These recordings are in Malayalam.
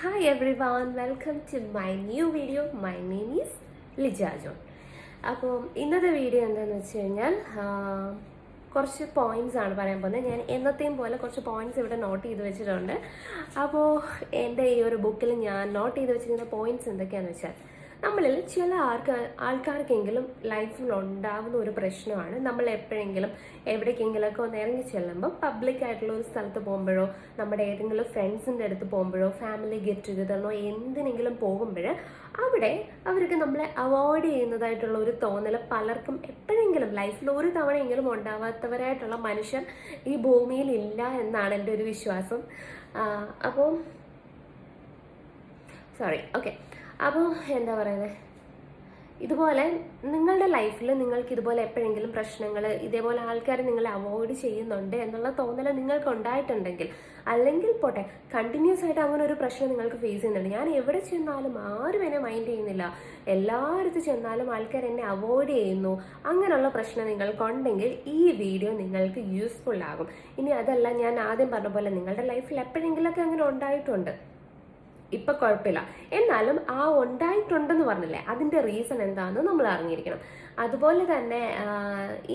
Hi everyone welcome to my new video my name is Lija John അപ്പോൾ ഇന്നത്തെ വീഡിയോ എന്താണെന്ന് വെച്ച് കഴിഞ്ഞാൽ കുറച്ച് പോയിന്റ്സ് ആണ് പറയാൻ പോകുന്നത്. ഞാൻ എന്നത്തെയും പോലെ കുറച്ച് പോയിന്റ്സ് ഇവിടെ നോട്ട് ചെയ്ത് വെച്ചിട്ടുണ്ട്. അപ്പോൾ എന്റെ ഈ ഒരു ബുക്കിൽ ഞാൻ നോട്ട് ചെയ്ത് വെച്ചിരിക്കുന്ന പോയിന്റ്സ് എന്തൊക്കെയാണെന്ന് വെച്ചാൽ നമ്മളിൽ ചില ആൾക്ക് ആൾക്കാർക്കെങ്കിലും ലൈഫിൽ ഉണ്ടാവുന്ന ഒരു പ്രശ്നമാണ്. നമ്മൾ എപ്പോഴെങ്കിലും എവിടേക്കെങ്കിലുമൊക്കെ ഒന്ന് ഇറങ്ങി ചെല്ലുമ്പോൾ പബ്ലിക് ആയിട്ടുള്ള ഒരു സ്ഥലത്ത് പോകുമ്പോഴോ നമ്മുടെ ഏതെങ്കിലും ഫ്രണ്ട്സിന്റെ അടുത്ത് പോകുമ്പോഴോ ഫാമിലി ഗെറ്റ് ടുഗതറിനോ എന്തിനെങ്കിലും പോകുമ്പോൾ അവിടെ അവർക്ക് നമ്മളെ അവോയ്ഡ് ചെയ്യുന്നതായിട്ടുള്ള ഒരു തോന്നൽ പലർക്കും എപ്പോഴെങ്കിലും ലൈഫിൽ ഒരു തവണയെങ്കിലും ഉണ്ടാവാത്തവരായിട്ടുള്ള മനുഷ്യർ ഈ ഭൂമിയിൽ ഇല്ല എന്നാണ് എന്റെ ഒരു വിശ്വാസം. അപ്പോൾ സോറി ഓക്കെ അപ്പോൾ എന്താ പറയുന്നത് ഇതുപോലെ നിങ്ങളുടെ ലൈഫിൽ നിങ്ങൾക്ക് ഇതുപോലെ എപ്പോഴെങ്കിലും പ്രശ്നങ്ങൾ ഇതേപോലെ ആൾക്കാർ നിങ്ങളെ അവോയ്ഡ് ചെയ്യുന്നുണ്ട് എന്നുള്ള തോന്നൽ നിങ്ങൾക്ക് ഉണ്ടായിട്ടുണ്ടെങ്കിൽ അല്ലെങ്കിൽ പോട്ടെ കണ്ടിന്യൂസ് ആയിട്ട് അങ്ങനെ ഒരു പ്രശ്നം നിങ്ങൾക്ക് ഫേസ് ചെയ്യുന്നുണ്ട്. ഞാൻ എവിടെ ചെന്നാലും ആരും എന്നെ മൈൻഡ് ചെയ്യുന്നില്ല. എല്ലായിടത്ത് ചെന്നാലും ആൾക്കാർ എന്നെ അവോയ്ഡ് ചെയ്യുന്നു. അങ്ങനെയുള്ള പ്രശ്നം നിങ്ങൾക്കുണ്ടെങ്കിൽ ഈ വീഡിയോ നിങ്ങൾക്ക് യൂസ്ഫുൾ ആകും. ഇനി അതല്ല ഞാൻ ആദ്യം പറഞ്ഞ പോലെ നിങ്ങളുടെ ലൈഫിൽ എപ്പോഴെങ്കിലുമൊക്കെ അങ്ങനെ ഉണ്ടായിട്ടുണ്ട്. ഇപ്പൊ കുഴപ്പമില്ല. എന്നാലും ആ ഉണ്ടായിട്ടുണ്ടെന്ന് പറഞ്ഞില്ലേ അതിന്റെ റീസൺ എന്താണെന്ന് നമ്മൾ അറിഞ്ഞിരിക്കണം. അതുപോലെ തന്നെ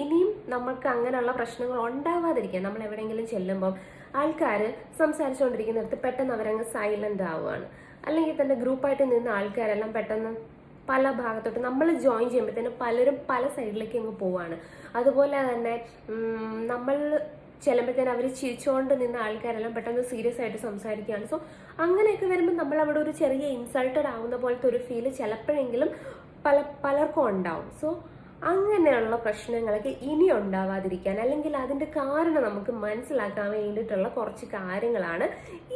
ഇനിയും നമുക്ക് അങ്ങനെയുള്ള പ്രശ്നങ്ങൾ ഉണ്ടാവാതിരിക്കാം നമ്മൾ എവിടെയെങ്കിലും ചെല്ലുമ്പോൾ ആൾക്കാർ സംസാരിച്ചുകൊണ്ടിരിക്കുന്നിടത്ത് പെട്ടെന്ന് അവരങ്ങ് സൈലന്റ് ആവുകയാണ്. അല്ലെങ്കിൽ തന്നെ ഗ്രൂപ്പായിട്ട് നിന്ന ആൾക്കാരെല്ലാം പെട്ടെന്ന് പല ഭാഗത്തോട്ട് നമ്മൾ ജോയിൻ ചെയ്യുമ്പോഴത്തേനും പലരും പല സൈഡിലേക്ക് അങ്ങ് പോവാണ്. അതുപോലെ തന്നെ നമ്മൾ ചെല്ലുമ്പോഴത്തേനും അവർ ചിരിച്ചുകൊണ്ട് നിന്ന ആൾക്കാരെല്ലാം പെട്ടെന്ന് സീരിയസ് ആയിട്ട് സംസാരിക്കുകയാണ്. സോ അങ്ങനെയൊക്കെ വരുമ്പോൾ നമ്മൾ അവിടെ ഒരു ചെറിയ ഇൻസൾട്ടഡ് ആവുന്ന പോലത്തെ ഒരു ഫീൽ ചിലപ്പോഴെങ്കിലും പല പലർക്കും ഉണ്ടാവും. സോ അങ്ങനെയുള്ള പ്രശ്നങ്ങളൊക്കെ ഇനി ഉണ്ടാവാതിരിക്കാൻ അല്ലെങ്കിൽ അതിന്റെ കാരണം നമുക്ക് മനസ്സിലാക്കാൻ വേണ്ടിയിട്ടുള്ള കുറച്ച് കാര്യങ്ങളാണ്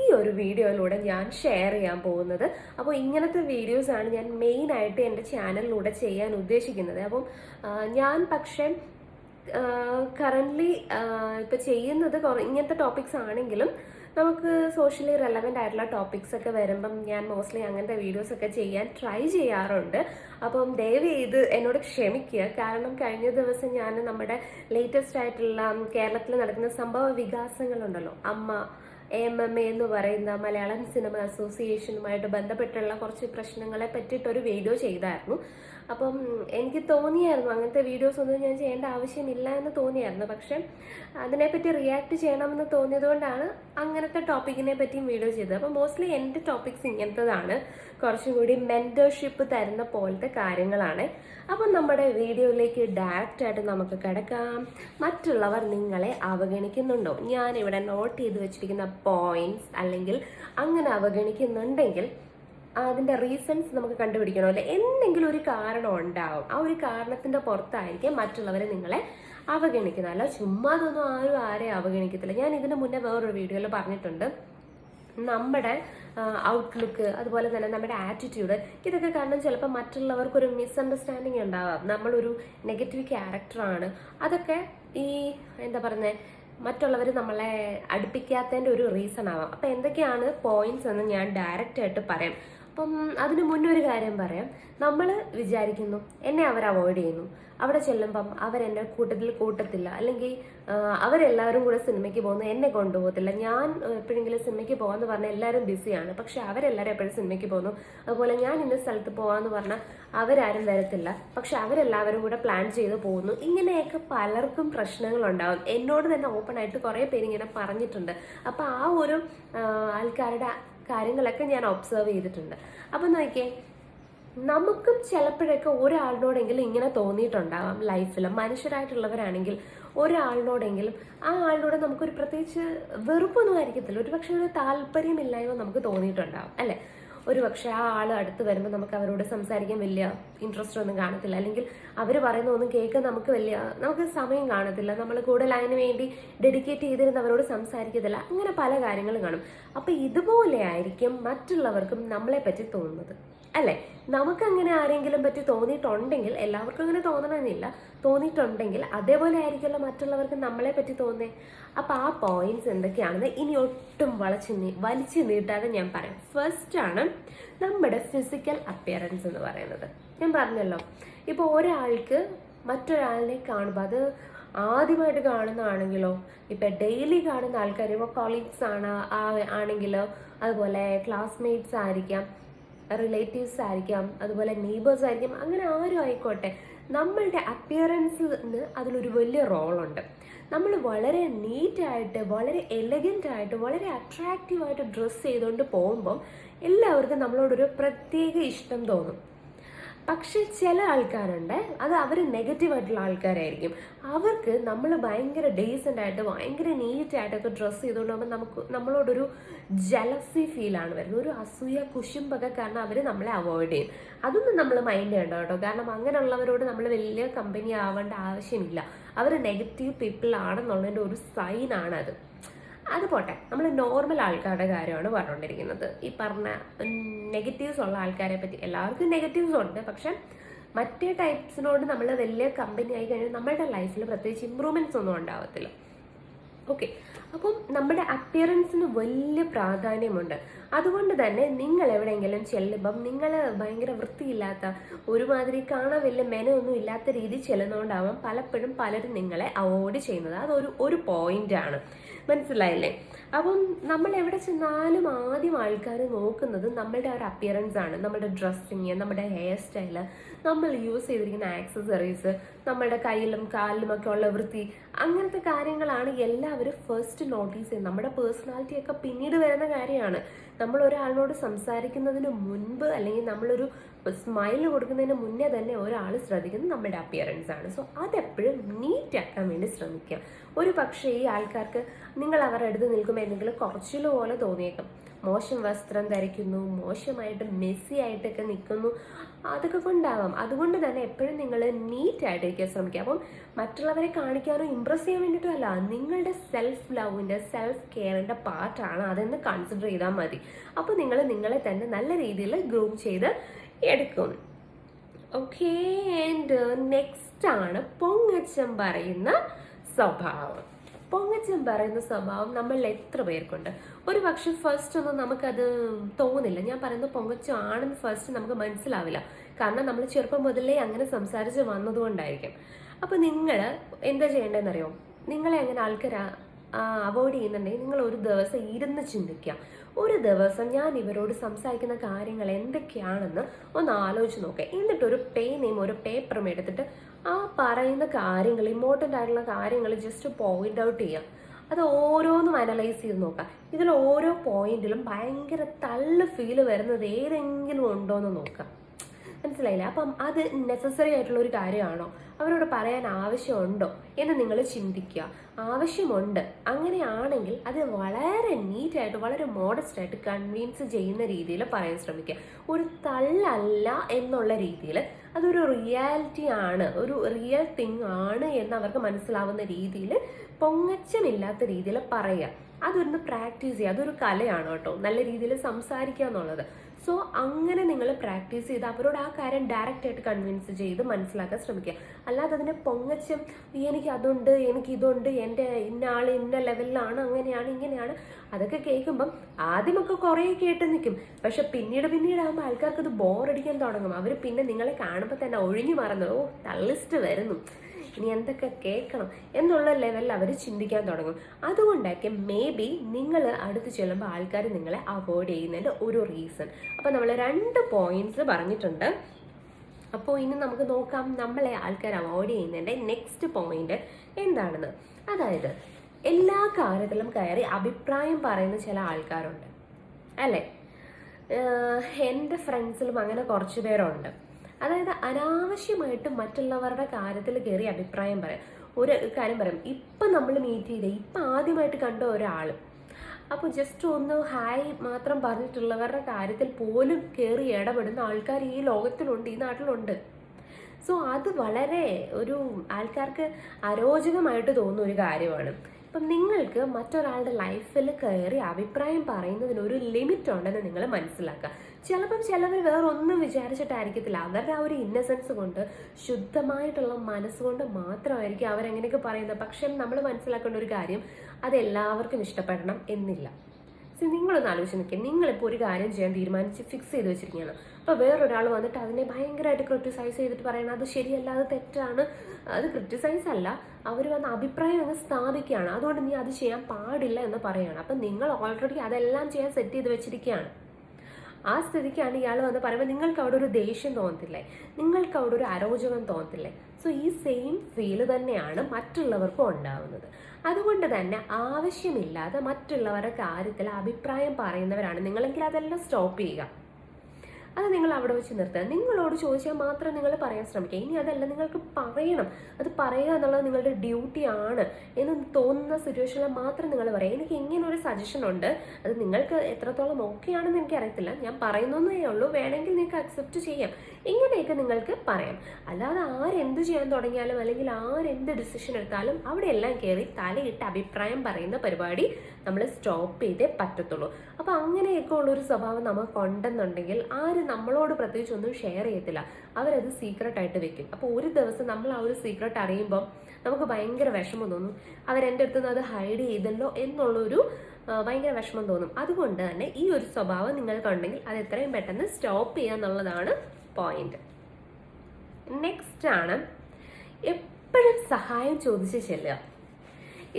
ഈ ഒരു വീഡിയോയിലൂടെ ഞാൻ ഷെയർ ചെയ്യാൻ പോകുന്നത്. അപ്പോൾ ഇങ്ങനത്തെ വീഡിയോസാണ് ഞാൻ മെയിനായിട്ട് എന്റെ ചാനലിലൂടെ ചെയ്യാൻ ഉദ്ദേശിക്കുന്നത്. അപ്പം ഞാൻ പക്ഷേ കറന്റ്ലി ഇപ്പം ചെയ്യുന്നത് ഇങ്ങനത്തെ ടോപ്പിക്സ് ആണെങ്കിലും നമുക്ക് സോഷ്യലി റെലവെന്റ് ആയിട്ടുള്ള ടോപ്പിക്സ് ഒക്കെ വരുമ്പം ഞാൻ മോസ്റ്റ്ലി അങ്ങനത്തെ വീഡിയോസ് ഒക്കെ ചെയ്യാൻ ട്രൈ ചെയ്യാറുണ്ട്. അപ്പം ദയവ് ചെയ്ത് എന്നോട് ക്ഷമിക്കുക. കാരണം കഴിഞ്ഞ ദിവസം ഞാൻ നമ്മുടെ ലേറ്റസ്റ്റ് ആയിട്ടുള്ള കേരളത്തിൽ നടക്കുന്ന സംഭവ വികാസങ്ങളുണ്ടല്ലോ. അമ്മ എം എം എ എന്ന് പറയുന്ന മലയാളം സിനിമ അസോസിയേഷനുമായിട്ട് ബന്ധപ്പെട്ടുള്ള കുറച്ച് പ്രശ്നങ്ങളെ പറ്റിയിട്ടൊരു വീഡിയോ ചെയ്തായിരുന്നു. അപ്പം എനിക്ക് തോന്നിയായിരുന്നു അങ്ങനത്തെ വീഡിയോസ് ഒന്നും ഞാൻ ചെയ്യേണ്ട ആവശ്യമില്ല എന്ന് തോന്നിയായിരുന്നു. പക്ഷെ അതിനെപ്പറ്റി റിയാക്ട് ചെയ്യണമെന്ന് തോന്നിയതുകൊണ്ടാണ് അങ്ങനത്തെ ടോപ്പിക്കിനെ പറ്റിയും വീഡിയോ ചെയ്തത്. അപ്പം മോസ്റ്റ്ലി എന്റെ ടോപ്പിക്സ് ഇങ്ങനത്തതാണ്. കുറച്ചും കൂടി മെന്റർഷിപ്പ് തരുന്ന പോലത്തെ കാര്യങ്ങളാണ്. അപ്പം നമ്മുടെ വീഡിയോയിലേക്ക് ഡയറക്റ്റ് ആയിട്ട് നമുക്ക് കിടക്കാം. മറ്റുള്ളവർ നിങ്ങളെ അവഗണിക്കുന്നുണ്ടോ? ഞാൻ ഇവിടെ നോട്ട് ചെയ്ത് വെച്ചിരിക്കുന്ന പോയിന്റ്സ് അല്ലെങ്കിൽ അങ്ങനെ അവഗണിക്കുന്നുണ്ടെങ്കിൽ അതിന്റെ റീസൺസ് നമുക്ക് കണ്ടുപിടിക്കണമല്ലോ എന്തെങ്കിലും ഒരു കാരണം ഉണ്ടാവും. ആ ഒരു കാരണത്തിന്റെ പുറത്തായിരിക്കും മറ്റുള്ളവരെ നിങ്ങളെ അവഗണിക്കുന്നത്. അല്ല ചുമ്മാ അതൊന്നും ആരും ആരെയും അവഗണിക്കത്തില്ല. ഞാൻ ഇതിന് മുന്നേ വേറൊരു വീഡിയോയിൽ പറഞ്ഞിട്ടുണ്ട്. നമ്മുടെ ഔട്ട്ലുക്ക് അതുപോലെ തന്നെ നമ്മുടെ ആറ്റിറ്റ്യൂഡ് ഇതൊക്കെ കാരണം ചിലപ്പോൾ മറ്റുള്ളവർക്കൊരു മിസ്അണ്ടർസ്റ്റാൻഡിങ് ഉണ്ടാവാം. നമ്മളൊരു നെഗറ്റീവ് ക്യാരക്ടറാണ് അതൊക്കെ ഈ എന്താ പറയുന്നത് മറ്റുള്ളവർ നമ്മളെ അടുപ്പിക്കാത്തതിന്റെ ഒരു റീസൺ ആവാം. അപ്പം എന്തൊക്കെയാണ് പോയിന്റ്സ് എന്ന് ഞാൻ ഡയറക്റ്റ് ആയിട്ട് പറയാം. അപ്പം അതിന് മുന്നേ ഒരു കാര്യം പറയാം. നമ്മൾ വിചാരിക്കുന്നു എന്നെ അവർ അവോയ്ഡ് ചെയ്യുന്നു. അവിടെ ചെല്ലുമ്പം അവരെന്നെ കൂട്ടത്തിൽ കൂട്ടത്തില്ല. അല്ലെങ്കിൽ അവരെല്ലാവരും കൂടെ സിനിമയ്ക്ക് പോകുന്നു എന്നെ കൊണ്ടുപോകത്തില്ല. ഞാൻ എപ്പോഴെങ്കിലും സിനിമയ്ക്ക് പോകാന്ന് പറഞ്ഞാൽ എല്ലാവരും ബിസിയാണ്. പക്ഷെ അവരെല്ലാവരും എപ്പോഴും സിനിമയ്ക്ക് പോകുന്നു. അതുപോലെ ഞാൻ ഇന്ന സ്ഥലത്ത് പോകാന്ന് പറഞ്ഞാൽ അവരാരും വരത്തില്ല. പക്ഷെ അവരെല്ലാവരും കൂടെ പ്ലാൻ ചെയ്ത് പോകുന്നു. ഇങ്ങനെയൊക്കെ പലർക്കും പ്രശ്നങ്ങൾ പ്രശ്നങ്ങളുണ്ടാവും. എന്നോട് തന്നെ ഓപ്പൺ ആയിട്ട് കുറേ പേര് ഇങ്ങനെ പറഞ്ഞിട്ടുണ്ട്. അപ്പം ആ ഒരു ആൾക്കാരുടെ കാര്യങ്ങളൊക്കെ ഞാൻ ഒബ്സർവ് ചെയ്തിട്ടുണ്ട്. അപ്പം നോക്കിയേ നമുക്കും ചിലപ്പോഴൊക്കെ ഒരാളിനോടെങ്കിലും ഇങ്ങനെ തോന്നിയിട്ടുണ്ടാവാം ലൈഫിൽ മനുഷ്യരായിട്ടുള്ളവരാണെങ്കിൽ ഒരാളിനോടെങ്കിലും ആ ആളിനോട് നമുക്കൊരു പ്രത്യേകിച്ച് വെറുപ്പൊന്നും ആയിരിക്കത്തില്ല. ഒരു പക്ഷേ ഒരു താല്പര്യമില്ലായ്മ നമുക്ക് തോന്നിയിട്ടുണ്ടാവും അല്ലെ? ഒരു പക്ഷേ ആ ആൾ അടുത്ത് വരുമ്പോൾ നമുക്ക് അവരോട് സംസാരിക്കാൻ വലിയ ഇൻട്രസ്റ്റ് ഒന്നും കാണത്തില്ല. അല്ലെങ്കിൽ അവർ പറയുന്ന ഒന്നും കേൾക്കാൻ നമുക്ക് വലിയ നമുക്ക് സമയം കാണത്തില്ല. നമ്മൾ കൂടുതൽ അതിന് വേണ്ടി ഡെഡിക്കേറ്റ് ചെയ്തിരുന്ന അവരോട് സംസാരിക്കത്തില്ല. അങ്ങനെ പല കാര്യങ്ങളും കാണും. അപ്പൊ ഇതുപോലെ ആയിരിക്കും മറ്റുള്ളവർക്കും നമ്മളെ പറ്റി തോന്നുന്നത്. അല്ലെ? നമുക്ക് അങ്ങനെ ആരെങ്കിലും പറ്റി തോന്നിയിട്ടുണ്ടെങ്കിൽ എല്ലാവർക്കും അങ്ങനെ തോന്നണമെന്നില്ല. തോന്നിയിട്ടുണ്ടെങ്കിൽ അതേപോലെ ആയിരിക്കുമല്ലോ മറ്റുള്ളവർക്ക് നമ്മളെ പറ്റി തോന്നേ അപ്പൊ ആ പോയിന്റ്സ് എന്തൊക്കെയാണെന്ന് ഇനി ഒട്ടും വളച്ച് നീ വലിച്ചു നീട്ടാതെ ഞാൻ പറയാം. ഫസ്റ്റ് ആണ് നമ്മുടെ ഫിസിക്കൽ അപ്പിയറൻസ് എന്ന് പറയുന്നത്. ഞാൻ പറഞ്ഞല്ലോ ഇപ്പൊ ഒരാൾക്ക് മറ്റൊരാളിനെ കാണുമ്പോൾ അത് ആദ്യമായിട്ട് കാണുന്നതാണെങ്കിലോ ഇപ്പൊ ഡെയിലി കാണുന്ന ആൾക്കാർ ഇപ്പോൾ കൊളീഗ്സ് ആണ് ആണെങ്കിലോ അതുപോലെ ക്ലാസ്മേറ്റ്സ് ആയിരിക്കാം. റിലേറ്റീവ്സ് ആയിരിക്കാം അതുപോലെ നെയ്ബേഴ്സ് ആയിരിക്കാം അങ്ങനെ ആരും ആയിക്കോട്ടെ. നമ്മളുടെ അപ്പിയറൻസിന് അതിലൊരു വലിയ റോളുണ്ട് നമ്മൾ വളരെ നീറ്റായിട്ട് വളരെ എലഗന്റ് ആയിട്ട് വളരെ അട്രാക്റ്റീവായിട്ട് ഡ്രസ്സ് ചെയ്തുകൊണ്ട് പോകുമ്പോൾ എല്ലാവർക്കും നമ്മളോടൊരു പ്രത്യേക ഇഷ്ടം തോന്നും. പക്ഷെ ചില ആൾക്കാരുണ്ട് അത് അവർ നെഗറ്റീവ് ആയിട്ടുള്ള ആൾക്കാരായിരിക്കും. അവർക്ക് നമ്മൾ ഭയങ്കര ഡീസന്റ് ആയിട്ട് ഭയങ്കര നീറ്റ് ആയിട്ടൊക്കെ ഡ്രസ്സ് ചെയ്തുകൊണ്ടാകുമ്പോൾ നമുക്ക് നമ്മളോടൊരു ജലസി ഫീലാണ് വരുന്നത്. ഒരു അസൂയ കുശുമ്പൊക്കെ കാരണം അവർ നമ്മളെ അവോയ്ഡ് ചെയ്യും. അതൊന്നും നമ്മൾ മൈൻഡ് ചെയ്യണ്ട കേട്ടോ. കാരണം അങ്ങനെയുള്ളവരോട് നമ്മൾ വലിയ കമ്പനി ആവേണ്ട ആവശ്യമില്ല. അവർ നെഗറ്റീവ് പീപ്പിൾ ആണെന്നുള്ളതിന്റെ ഒരു സൈനാണ് അത് പോട്ടെ നമ്മൾ നോർമൽ ആൾക്കാരുടെ കാര്യമാണ് പറഞ്ഞുകൊണ്ടിരിക്കുന്നത് ഈ പറഞ്ഞ നെഗറ്റീവ്സ് ഉള്ള ആൾക്കാരെ പറ്റി എല്ലാവർക്കും നെഗറ്റീവ്സ് ഉണ്ട്. പക്ഷെ മറ്റേ ടൈപ്സിനോട് നമ്മൾ വലിയ കമ്പനി ആയി കഴിഞ്ഞാൽ നമ്മളുടെ ലൈഫിൽ പ്രത്യേകിച്ച് ഇമ്പ്രൂവ്മെന്റ്സ് ഒന്നും ഉണ്ടാവത്തില്ല. ഓക്കെ അപ്പം നമ്മുടെ അപ്പിയറൻസിന് വലിയ പ്രാധാന്യമുണ്ട്. അതുകൊണ്ട് തന്നെ നിങ്ങൾ എവിടെയെങ്കിലും ചെല്ലുമ്പം നിങ്ങൾ ഭയങ്കര വൃത്തിയില്ലാത്ത ഒരുമാതിരി കാണാൻ വലിയ മെനൊന്നും ഇല്ലാത്ത രീതി ചെല്ലുന്നതുകൊണ്ടാവാം പലപ്പോഴും പലരും നിങ്ങളെ അവോയ്ഡ് ചെയ്യുന്നത്. അതൊരു ഒരു പോയിന്റ് ആണ്. മനസ്സിലായില്ലേ? അപ്പം നമ്മൾ എവിടെ ചെന്നാലും ആദ്യം ആൾക്കാർ നോക്കുന്നത് നമ്മളുടെ ഒരു അപ്പിയറൻസ് ആണ്. നമ്മുടെ ഡ്രസ്സിങ് നമ്മുടെ ഹെയർ സ്റ്റൈൽ നമ്മൾ യൂസ് ചെയ്തിരിക്കുന്ന ആക്സസറീസ് നമ്മുടെ കയ്യിലും കാലിലും ഒക്കെ ഉള്ള വൃത്തി അങ്ങനത്തെ കാര്യങ്ങളാണ് എല്ലാവരും ഫസ്റ്റ് നോട്ടീസ് ചെയ്യുന്നത്. നമ്മുടെ പേഴ്സണാലിറ്റി ഒക്കെ പിന്നീട് വരുന്ന കാര്യമാണ്. നമ്മൾ ഒരാളിനോട് സംസാരിക്കുന്നതിന് മുൻപ് അല്ലെങ്കിൽ നമ്മളൊരു സ്മൈൽ കൊടുക്കുന്നതിന് മുന്നേ തന്നെ ഒരാൾ ശ്രദ്ധിക്കുന്നത് നമ്മുടെ അപ്പിയറൻസ് ആണ്. സോ അതെപ്പോഴും നീറ്റ് ആക്കാൻ വേണ്ടി ശ്രമിക്കുക. ഒരു പക്ഷേ ഈ ആൾക്കാർക്ക് നിങ്ങൾ അവരുടെ അടുത്ത് നിൽക്കുമ്പോൾ എന്തെങ്കിലും കുറച്ചിലോ പോലെ തോന്നിയേക്കും. മോശം വസ്ത്രം ധരിക്കുന്നു മോശമായിട്ട് മെസ്സി ആയിട്ടൊക്കെ നിൽക്കുന്നു. അതൊക്കെ കൊണ്ടാവാം. അതുകൊണ്ട് തന്നെ എപ്പോഴും നിങ്ങൾ നീറ്റ് ആയിട്ടിരിക്കാൻ ശ്രമിക്കുക. അപ്പം മറ്റുള്ളവരെ കാണിക്കാനോ ഇമ്പ്രസ് ചെയ്യാൻ വേണ്ടിയിട്ടും അല്ല നിങ്ങളുടെ സെൽഫ് ലവിന്റെ സെൽഫ് കെയറിന്റെ പാർട്ടാണ് അതെന്ന് കൺസിഡർ ചെയ്താൽ മതി. അപ്പോൾ നിങ്ങൾ നിങ്ങളെ തന്നെ നല്ല രീതിയിൽ ഗ്രൂം ചെയ്ത് എടുക്കും. ഓക്കെ ആൻഡ് നെക്സ്റ്റ് ആണ് പൊങ്ങച്ചം പറയുന്ന സ്വഭാവം. പൊങ്ങച്ചം പറയുന്ന സ്വഭാവം നമ്മൾ എത്ര പേർക്കുണ്ട്? ഒരു പക്ഷെ ഫസ്റ്റ് ഒന്നും നമുക്കത് തോന്നില്ല. ഞാൻ പറയുന്നത് പൊങ്ങച്ചം ആണെന്ന് ഫസ്റ്റ് നമുക്ക് മനസ്സിലാവില്ല. കാരണം നമ്മൾ ചെറുപ്പം മുതലേ അങ്ങനെ സംസാരിച്ച് വന്നതുകൊണ്ടായിരിക്കും. അപ്പൊ നിങ്ങൾ എന്താ ചെയ്യേണ്ടതെന്നറിയോ? നിങ്ങളെ അങ്ങനെ ആൾക്കാർ അവോയ്ഡ് ചെയ്യുന്നുണ്ടെങ്കിൽ നിങ്ങൾ ഒരു ദിവസം ഇരുന്ന് ചിന്തിക്കുക. ഒരു ദിവസം ഞാൻ ഇവരോട് സംസാരിക്കുന്ന കാര്യങ്ങൾ എന്തൊക്കെയാണെന്ന് ഒന്ന് ആലോചിച്ച് നോക്കുക. എന്നിട്ട് ഒരു പേനയും ഒരു പേപ്പറും എടുത്തിട്ട് ആ പറയുന്ന കാര്യങ്ങൾ ഇമ്പോർട്ടന്റ് ആയിട്ടുള്ള കാര്യങ്ങൾ ജസ്റ്റ് പോയിന്റ് ഔട്ട് ചെയ്യുക. അത് ഓരോന്നും അനലൈസ് ചെയ്ത് നോക്കാം ഇതിൽ ഓരോ പോയിന്റിലും ഭയങ്കര തള്ളു ഫീൽ വരുന്നത് ഏതെങ്കിലും ഉണ്ടോ എന്ന് നോക്കാം മനസ്സിലായില്ല? അപ്പം അത് നെസസറി ആയിട്ടുള്ള ഒരു കാര്യമാണോ? അവരോട് പറയാൻ ആവശ്യമുണ്ടോ എന്ന് നിങ്ങൾ ചിന്തിക്കുക. ആവശ്യമുണ്ട്. അങ്ങനെയാണെങ്കിൽ അത് വളരെ നീറ്റായിട്ട് വളരെ മോഡസ്റ്റ് ആയിട്ട് കൺവിൻസ് ചെയ്യുന്ന രീതിയിൽ പറയാൻ ശ്രമിക്കുക. ഒരു തള്ളല്ല എന്നുള്ള രീതിയിൽ അതൊരു റിയാലിറ്റി ആണ് ഒരു റിയൽ തിങ് ആണ് എന്ന് അവർക്ക് മനസ്സിലാവുന്ന രീതിയിൽ പൊങ്ങച്ചമില്ലാത്ത രീതിയിൽ പറയുക. അതൊന്ന് പ്രാക്ടീസ് ചെയ്യുക. അതൊരു കലയാണ് കേട്ടോ നല്ല രീതിയിൽ സംസാരിക്കുക എന്നുള്ളത്. സോ അങ്ങനെ നിങ്ങൾ പ്രാക്ടീസ് ചെയ്ത് അവരോട് ആ കാര്യം ഡയറക്റ്റ് ആയിട്ട് കൺവിൻസ് ചെയ്ത് മനസ്സിലാക്കാൻ ശ്രമിക്കുക. അല്ലാതെ അതിനെ പൊങ്ങച്ചും എനിക്ക് അതുണ്ട് എനിക്ക് ഇതുണ്ട് എന്റെ ഇന്ന ആൾ ഇന്ന ലെവലിലാണ് അങ്ങനെയാണ് ഇങ്ങനെയാണ് അതൊക്കെ കേൾക്കുമ്പം ആദ്യമൊക്കെ കുറേ കേട്ട് നിൽക്കും. പക്ഷെ പിന്നീട് പിന്നീട് ആകുമ്പോൾ ആൾക്കാർക്ക് അത് ബോറടിക്കാൻ തുടങ്ങും. അവർ പിന്നെ നിങ്ങളെ കാണുമ്പോൾ തന്നെ ഒഴിഞ്ഞു മറന്നു ഓ തള്ളിസ്റ്റ് വരുന്നു. ഇനി എന്തൊക്കെ കേൾക്കണം എന്നുള്ള ലെവലിൽ അവർ ചിന്തിക്കാൻ തുടങ്ങും. അതുകൊണ്ടൊക്കെ മേ ബി നിങ്ങൾ അടുത്ത് ചെല്ലുമ്പോൾ ആൾക്കാർ നിങ്ങളെ അവോയ്ഡ് ചെയ്യുന്നതിന്റെ ഒരു റീസൺ അപ്പോൾ നമ്മൾ രണ്ട് പോയിന്റ്സ് പറഞ്ഞിട്ടുണ്ട്. അപ്പോൾ ഇനി നമുക്ക് നോക്കാം നമ്മളെ ആൾക്കാർ അവോയ്ഡ് ചെയ്യുന്നതിന്റെ നെക്സ്റ്റ് പോയിന്റ് എന്താണെന്ന്. അതായത് എല്ലാ കാര്യത്തിലും കയറി അഭിപ്രായം പറയുന്ന ചില ആൾക്കാരുണ്ട്. അല്ലേ? എന്റെ ഫ്രണ്ട്സിലും അങ്ങനെ കുറച്ച് പേരുണ്ട്. അതായത് അനാവശ്യമായിട്ട് മറ്റുള്ളവരുടെ കാര്യത്തിൽ കയറി അഭിപ്രായം പറയാം. ഒരു കാര്യം പറയാം. ഇപ്പം നമ്മൾ മീറ്റ് ചെയ്ത ഇപ്പം ആദ്യമായിട്ട് കണ്ട ഒരാൾ അപ്പോൾ ജസ്റ്റ് ഒന്ന് ഹായ് മാത്രം പറഞ്ഞിട്ടുള്ളവരുടെ കാര്യത്തിൽ പോലും കയറി ഇടപെടുന്ന ആൾക്കാർ ഈ ലോകത്തിലുണ്ട് ഈ നാട്ടിലുണ്ട്. സോ അത് വളരെ ഒരു ആൾക്കാർക്ക് അരോചകമായിട്ട് തോന്നുന്ന ഒരു കാര്യമാണ്. ഇപ്പം നിങ്ങൾക്ക് മറ്റൊരാളുടെ ലൈഫിൽ കയറി അഭിപ്രായം പറയുന്നതിന് ഒരു ലിമിറ്റ് ഉണ്ടെന്ന് നിങ്ങൾ മനസ്സിലാക്കുക. ചിലപ്പം ചിലവർ വേറെ ഒന്നും വിചാരിച്ചിട്ടായിരിക്കത്തില്ല. അവരുടെ ആ ഒരു ഇന്നസെൻസ് കൊണ്ട് ശുദ്ധമായിട്ടുള്ള മനസ്സുകൊണ്ട് മാത്രമായിരിക്കും അവരെങ്ങനെയൊക്കെ പറയുന്നത്. പക്ഷേ നമ്മൾ മനസ്സിലാക്കേണ്ട ഒരു കാര്യം അത് എല്ലാവർക്കും ഇഷ്ടപ്പെടണം എന്നില്ല. See, നിങ്ങളൊന്ന് ആലോചിച്ച് നിൽക്കുക നിങ്ങളിപ്പോൾ ഒരു കാര്യം ചെയ്യാൻ തീരുമാനിച്ച് ഫിക്സ് ചെയ്ത് വെച്ചിരിക്കുകയാണ്. അപ്പോൾ വേറൊരാൾ വന്നിട്ട് അതിനെ ഭയങ്കരമായിട്ട് ക്രിട്ടിസൈസ് ചെയ്തിട്ട് പറയണം. അത് ശരിയല്ല അത് തെറ്റാണ്. അത് ക്രിട്ടിസൈസ് അല്ല. അവർ വന്ന് അഭിപ്രായം അങ്ങ് സ്ഥാപിക്കുകയാണ്. അതുകൊണ്ട് നീ അത് ചെയ്യാൻ പാടില്ല എന്ന് പറയുകയാണ്. അപ്പം നിങ്ങൾ ഓൾറെഡി അതെല്ലാം ചെയ്യാൻ സെറ്റ് ചെയ്ത് വെച്ചിരിക്കുകയാണ്. ആ സ്ഥിതിക്കാണ് ഇയാൾ വന്ന് പറയുമ്പോൾ നിങ്ങൾക്ക് അവിടെ ഒരു ദേഷ്യം തോന്നത്തില്ലേ? നിങ്ങൾക്ക് അവിടെ ഒരു അരോചകം തോന്നത്തില്ലേ? സോ ഈ സെയിം ഫീൽ തന്നെയാണ് മറ്റുള്ളവർക്കും ഉണ്ടാവുന്നത്. അതുകൊണ്ട് തന്നെ ആവശ്യമില്ലാതെ മറ്റുള്ളവരുടെ കാര്യത്തിൽ അഭിപ്രായം പറയുന്നവരാണ് നിങ്ങളെങ്കിൽ അതെല്ലാം സ്റ്റോപ്പ് ചെയ്യുക. അത് നിങ്ങൾ അവിടെ വെച്ച് നിർത്തുക. നിങ്ങളോട് ചോദിച്ചാൽ മാത്രം നിങ്ങൾ പറയാൻ ശ്രമിക്കുക. ഇനി അതല്ല നിങ്ങൾക്ക് പറയണം. അത് പറയുക എന്നുള്ളത് നിങ്ങളുടെ ഡ്യൂട്ടി ആണ് എന്ന് തോന്നുന്ന സിറ്റുവേഷനിൽ മാത്രം നിങ്ങൾ പറയുക എനിക്ക് ഇങ്ങനെ ഒരു സജഷൻ ഉണ്ട്. അത് നിങ്ങൾക്ക് എത്രത്തോളം ഓക്കെ ആണെന്ന് എനിക്കറിയത്തില്ല ഞാൻ പറയുന്നേ ഉള്ളൂ. വേണമെങ്കിൽ നിങ്ങൾക്ക് അക്സെപ്റ്റ് ചെയ്യാം. ഇങ്ങനെയൊക്കെ നിങ്ങൾക്ക് പറയാം. അല്ലാതെ ആരെന്ത് ചെയ്യാൻ തുടങ്ങിയാലും അല്ലെങ്കിൽ ആരെന്ത് ഡിസിഷൻ എടുത്താലും അവിടെയെല്ലാം കയറി തലയിട്ട് അഭിപ്രായം പറയുന്ന പരിപാടി നമ്മൾ സ്റ്റോപ്പ് ചെയ്തേ പറ്റത്തുള്ളൂ. അപ്പോൾ അങ്ങനെയൊക്കെ ഉള്ളൊരു സ്വഭാവം നമുക്ക് ഉണ്ടെന്നുണ്ടെങ്കിൽ ആര് നമ്മളോട് പ്രത്യേകിച്ച് ഒന്നും ഷെയർ ചെയ്യത്തില്ല. അവരത് സീക്രട്ട് ആയിട്ട് വെക്കും. അപ്പോൾ ഒരു ദിവസം നമ്മൾ ആ ഒരു സീക്രട്ട് അറിയുമ്പോൾ നമുക്ക് ഭയങ്കര വിഷമം തോന്നും. അവരെന്റെ അടുത്ത് നിന്ന് അത് ഹൈഡ് ചെയ്തല്ലോ എന്നുള്ളൊരു ഭയങ്കര വിഷമം തോന്നും. അതുകൊണ്ട് തന്നെ ഈ ഒരു സ്വഭാവം നിങ്ങൾക്കുണ്ടെങ്കിൽ അത് എത്രയും പെട്ടെന്ന് സ്റ്റോപ്പ് ചെയ്യുക എന്നുള്ളതാണ് പോയിന്റ് നെക്സ്റ്റ് ആണ് എപ്പോഴും സഹായം ചോദിച്ച് ചെല്ലുക.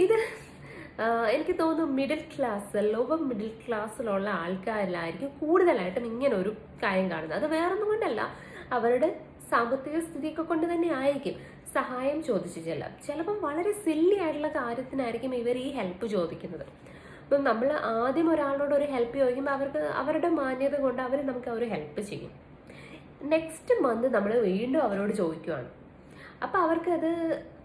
ഇത് എനിക്ക് തോന്നുന്നു മിഡിൽ ക്ലാസ് ലോവർ മിഡിൽ ക്ലാസ്സിലുള്ള ആൾക്കാരിലായിരിക്കും കൂടുതലായിട്ടും ഇങ്ങനെ ഒരു കാര്യം കാണുന്നത്. അത് വേറൊന്നും കൊണ്ടല്ല അവരുടെ സാമ്പത്തിക സ്ഥിതിയൊക്കെ കൊണ്ട് തന്നെ ആയിരിക്കും സഹായം ചോദിച്ചു ചില ചിലപ്പം വളരെ സില്ലി ആയിട്ടുള്ള കാര്യത്തിനായിരിക്കും ഇവർ ഈ ഹെൽപ്പ് ചോദിക്കുന്നത്. അപ്പം നമ്മൾ ആദ്യം ഒരാളോട് ഒരു ഹെൽപ്പ് ചോദിക്കുമ്പോൾ അവർക്ക് അവരുടെ മാന്യത കൊണ്ട് അവർ നമുക്ക് ഒരു ഹെൽപ്പ് ചെയ്യും. നെക്സ്റ്റ് മന്ത് നമ്മൾ വീണ്ടും അവരോട് ചോദിക്കുവാണ്. അപ്പോൾ അവർക്കത്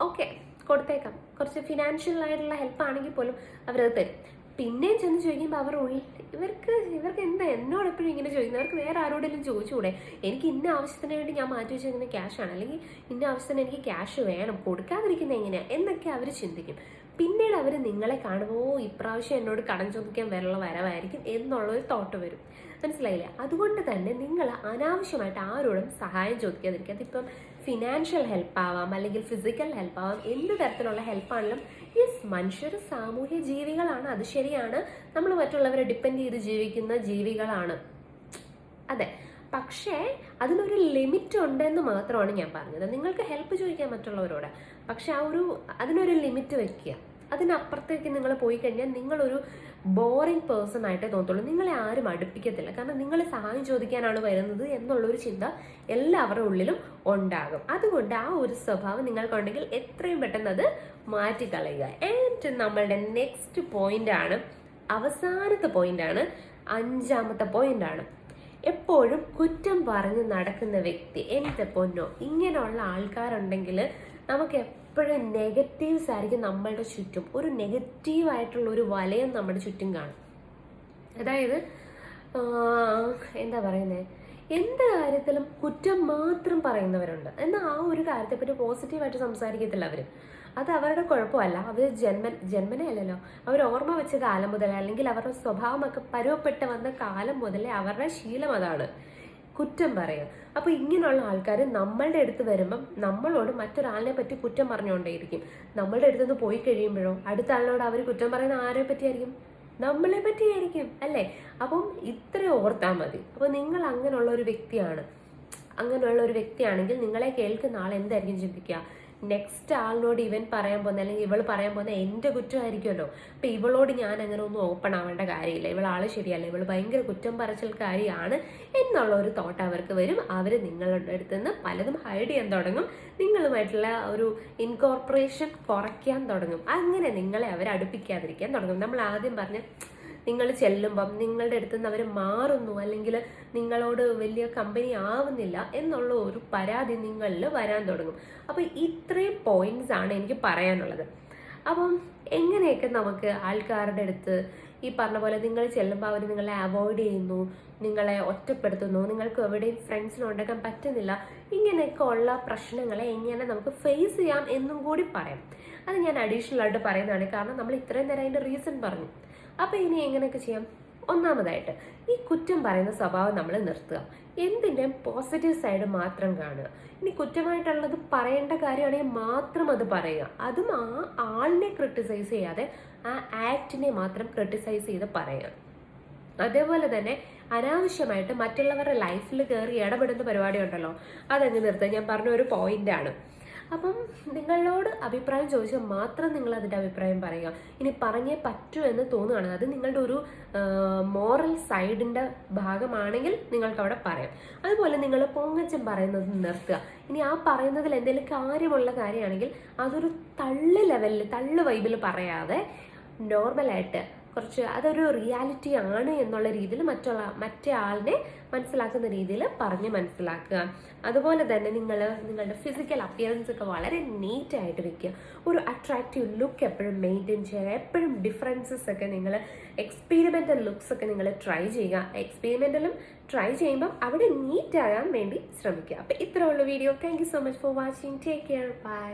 ഓക്കെ കൊടുത്തേക്കാം. കുറച്ച് ഫിനാൻഷ്യൽ ആയിട്ടുള്ള ഹെൽപ്പ് ആണെങ്കിൽ പോലും അവരത് തരും. പിന്നെയും ചെന്ന് ചോദിക്കുമ്പോൾ അവർ ഉള്ളിൽ ഇവർക്ക് ഇവർക്ക് എന്താ എന്നോട് എപ്പോഴും ഇങ്ങനെ ചോദിക്കുന്നത്? അവർക്ക് വേറെ ആരോടെങ്കിലും ചോദിച്ചുകൂടെ? എനിക്ക് ഇന്ന ആവശ്യത്തിന് വേണ്ടി ഞാൻ മാറ്റി വെച്ചിരിക്കുന്ന ക്യാഷാണ് അല്ലെങ്കിൽ ഇന്ന ആവശ്യത്തിന് എനിക്ക് ക്യാഷ് വേണം. കൊടുക്കാതിരിക്കുന്നത് എങ്ങനെയാണ് എന്നൊക്കെ അവർ ചിന്തിക്കും. പിന്നീട് അവർ നിങ്ങളെ കാണുമ്പോൾ "ഓ, ഇപ്രാവശ്യം എന്നോട് കടം ചോദിക്കാൻ വരള്ള വരവായിരിക്കും എന്നുള്ളൊരു തോട്ട് വരും. മനസ്സിലായില്ലേ? അതുകൊണ്ട് തന്നെ നിങ്ങൾ അനാവശ്യമായിട്ട് ആരോടും സഹായം ചോദിക്കാതിരിക്കുക. അതിപ്പം ഫിനാൻഷ്യൽ ഹെൽപ്പ് ആവാം അല്ലെങ്കിൽ ഫിസിക്കൽ ഹെൽപ്പ് ആവാം. എന്ത് തരത്തിലുള്ള ഹെൽപ്പാണെങ്കിലും യെസ് മനുഷ്യർ സാമൂഹ്യ ജീവികളാണ്. അത് ശരിയാണ്. നമ്മൾ മറ്റുള്ളവരെ ഡിപ്പെൻഡ് ചെയ്ത് ജീവിക്കുന്ന ജീവികളാണ്. അതെ. പക്ഷേ അതിനൊരു ലിമിറ്റ് ഉണ്ടെന്ന് മാത്രമാണ് ഞാൻ പറഞ്ഞത്. നിങ്ങൾക്ക് ഹെൽപ്പ് ചോദിക്കാം മറ്റുള്ളവരോട്. പക്ഷെ ആ ഒരു അതിനൊരു ലിമിറ്റ് വെക്കുക. അതിനപ്പുറത്തേക്ക് നിങ്ങൾ പോയി കഴിഞ്ഞാൽ നിങ്ങളൊരു ബോറിംഗ് പേഴ്സൺ ആയിട്ടേ തോന്നത്തുള്ളൂ. നിങ്ങളെ ആരും അടുപ്പിക്കത്തില്ല. കാരണം നിങ്ങൾ സഹായം ചോദിക്കാനാണ് വരുന്നത് എന്നുള്ളൊരു ചിന്ത എല്ലാവരുടെ ഉള്ളിലും ഉണ്ടാകും. അതുകൊണ്ട് ആ ഒരു സ്വഭാവം നിങ്ങൾക്കുണ്ടെങ്കിൽ എത്രയും പെട്ടെന്ന് അത് മാറ്റിക്കളയുക. ആൻഡ് നമ്മളുടെ നെക്സ്റ്റ് പോയിന്റ് ആണ് അവസാനത്തെ പോയിന്റ് ആണ് അഞ്ചാമത്തെ പോയിന്റ് ആണ്. എപ്പോഴും കുറ്റം പറഞ്ഞ് നടക്കുന്ന വ്യക്തി എന്റെ പൊന്നോ ഇങ്ങനെയുള്ള ആൾക്കാരുണ്ടെങ്കിൽ നമുക്ക് എപ്പോഴും നെഗറ്റീവ്സ് ആയിരിക്കും നമ്മളുടെ ചുറ്റും. ഒരു നെഗറ്റീവായിട്ടുള്ള ഒരു വലയം നമ്മുടെ ചുറ്റും കാണും. അതായത് എന്താ പറയുന്നത് എന്ത് കാര്യത്തിലും കുറ്റം മാത്രം പറയുന്നവരുണ്ട്. എന്നാൽ ആ ഒരു കാര്യത്തെപ്പറ്റി പോസിറ്റീവായിട്ട് സംസാരിക്കത്തില്ല അവർ അത് അവരുടെ കുഴപ്പമല്ല. അവർ ജന്മ ജന്മനെ അല്ലല്ലോ. അവർ ഓർമ്മ വെച്ച കാലം മുതലേ അല്ലെങ്കിൽ അവരുടെ സ്വഭാവമൊക്കെ പരുവപ്പെട്ട് വന്ന കാലം മുതലേ അവരുടെ ശീലം അതാണ്. കുറ്റം പറയുക അപ്പൊ ഇങ്ങനെയുള്ള ആൾക്കാർ നമ്മളുടെ അടുത്ത് വരുമ്പം നമ്മളോട് മറ്റൊരാളിനെ പറ്റി കുറ്റം പറഞ്ഞുകൊണ്ടേയിരിക്കും. നമ്മളുടെ അടുത്ത് നിന്ന് പോയി കഴിയുമ്പോഴോ അടുത്ത ആളിനോട് അവർ കുറ്റം പറയുന്ന ആരെ പറ്റിയായിരിക്കും? നമ്മളെ പറ്റിയായിരിക്കും അല്ലേ? അപ്പം ഇത്ര ഓർത്താൽ മതി. അപ്പോൾ നിങ്ങൾ അങ്ങനെയുള്ള ഒരു വ്യക്തിയാണ്. അങ്ങനെയുള്ള ഒരു വ്യക്തിയാണെങ്കിൽ നിങ്ങളെ കേൾക്കുന്ന ആൾ എന്തായിരിക്കും ചിന്തിക്കുക? നെക്സ്റ്റ് ആളിനോട് ഇവൻ പറയാൻ പോകുന്ന അല്ലെങ്കിൽ ഇവൾ പറയാൻ പോകുന്ന എന്റെ കുറ്റമായിരിക്കുമല്ലോ. അപ്പം ഇവളോട് ഞാൻ അങ്ങനെ ഒന്നും ഓപ്പൺ ആവേണ്ട കാര്യമില്ല. ഇവൾ ആൾ ശരിയല്ല. ഇവൾ ഭയങ്കര കുറ്റം പറച്ചിൽക്കാരിയാണ് എന്നുള്ള ഒരു തോട്ട് അവർക്ക് വരും. അവർ നിങ്ങളുടെ അടുത്ത് നിന്ന് പലതും ഹൈഡ് ചെയ്യാൻ തുടങ്ങും. നിങ്ങളുമായിട്ടുള്ള ഒരു ഇൻകോർപ്പറേഷൻ കുറയ്ക്കാൻ തുടങ്ങും. അങ്ങനെ നിങ്ങളെ അവർ അടുപ്പിക്കാതിരിക്കാൻ തുടങ്ങും. നമ്മൾ ആദ്യം പറഞ്ഞ നിങ്ങൾ ചെല്ലുമ്പം നിങ്ങളുടെ അടുത്ത് നിന്ന് അവർ മാറുന്നു അല്ലെങ്കിൽ നിങ്ങളോട് വലിയ കമ്പനി ആവുന്നില്ല എന്നുള്ള ഒരു പരാതി നിങ്ങളിൽ വരാൻ തുടങ്ങും. അപ്പോൾ ഇത്രയും പോയിന്റ്സ് ആണ് എനിക്ക് പറയാനുള്ളത്. അപ്പം എങ്ങനെയൊക്കെ നമുക്ക് ആൾക്കാരുടെ അടുത്ത് ഈ പറഞ്ഞ പോലെ നിങ്ങൾ ചെല്ലുമ്പോൾ അവർ നിങ്ങളെ അവോയ്ഡ് ചെയ്യുന്നു നിങ്ങളെ ഒറ്റപ്പെടുത്തുന്നു നിങ്ങൾക്ക് എവിടെയും ഫ്രണ്ട്സിനെ ഉണ്ടാക്കാൻ പറ്റുന്നില്ല ഇങ്ങനെയൊക്കെ ഉള്ള പ്രശ്നങ്ങളെ എങ്ങനെ നമുക്ക് ഫേസ് ചെയ്യാം എന്നും കൂടി പറയാം. അത് ഞാൻ അഡീഷണൽ ആയിട്ട് പറയുന്നതാണ്. കാരണം നമ്മൾ ഇത്രയും നേരം അതിന്റെ റീസൺ പറഞ്ഞു. അപ്പോൾ ഇനി എങ്ങനെയൊക്കെ ചെയ്യാം? ഒന്നാമതായിട്ട് ഈ കുറ്റം പറയുന്ന സ്വഭാവം നമ്മൾ നിർത്തുക. എന്തിന്റെയും പോസിറ്റീവ് സൈഡ് മാത്രം കാണുക. ഇനി കുറ്റമായിട്ടുള്ളത് പറയേണ്ട കാര്യമാണെങ്കിൽ മാത്രം അത് പറയുക. അതും ആ ആളിനെ ക്രിട്ടിസൈസ് ചെയ്യാതെ ആ ആക്ടിനെ മാത്രം ക്രിട്ടിസൈസ് ചെയ്ത് പറയുക. അതേപോലെ തന്നെ അനാവശ്യമായിട്ട് മറ്റുള്ളവരുടെ ലൈഫിൽ കയറി ഇടപെടുന്ന പരിപാടി ഉണ്ടല്ലോ. അതങ്ങ് നിർത്തുക. ഞാൻ പറഞ്ഞ ഒരു പോയിന്റാണ് അപ്പം നിങ്ങളോട് അഭിപ്രായം ചോദിച്ചാൽ മാത്രം നിങ്ങൾ അതിന്റെ അഭിപ്രായം പറയുക. ഇനി പറഞ്ഞേ പറ്റൂ എന്ന് തോന്നുകയാണ്. അത് നിങ്ങളുടെ ഒരു മോറൽ സൈഡിന്റെ ഭാഗമാണെങ്കിൽ നിങ്ങൾക്ക് അവിടെ പറയാം. അതുപോലെ നിങ്ങൾ പൊങ്ങച്ചം പറയുന്നത് നിർത്തുക. ഇനി ആ പറയുന്നതിൽ എന്തെങ്കിലും കാര്യമുള്ള കാര്യമാണെങ്കിൽ അതൊരു തള്ളു ലെവലിൽ തള്ളു വൈബിൽ പറയാതെ നോർമലായിട്ട് കുറച്ച് അതൊരു റിയാലിറ്റി ആണ് എന്നുള്ള രീതിയിൽ മറ്റുള്ള മറ്റേ ആളിനെ മനസ്സിലാക്കുന്ന രീതിയിൽ പറഞ്ഞ് മനസ്സിലാക്കുക. അതുപോലെ തന്നെ നിങ്ങൾ നിങ്ങളുടെ ഫിസിക്കൽ അപ്പിയറൻസ് ഒക്കെ വളരെ നീറ്റ് ആയിട്ട് വെക്കുക. ഒരു അട്രാക്റ്റീവ് ലുക്ക് എപ്പോഴും മെയിന്റെയിൻ ചെയ്യുക. എപ്പോഴും ഡിഫറൻസസ് ഒക്കെ നിങ്ങൾ എക്സ്പീരിമെന്റൽ ലുക്സ് ഒക്കെ നിങ്ങൾ ട്രൈ ചെയ്യുക. എക്സ്പീരിമെന്റലും ട്രൈ ചെയ്യുമ്പോൾ അവിടെ നീറ്റ് ആകാൻ വേണ്ടി ശ്രമിക്കുക. അപ്പോൾ ഇത്രയുള്ള video thank so much for watching take care bye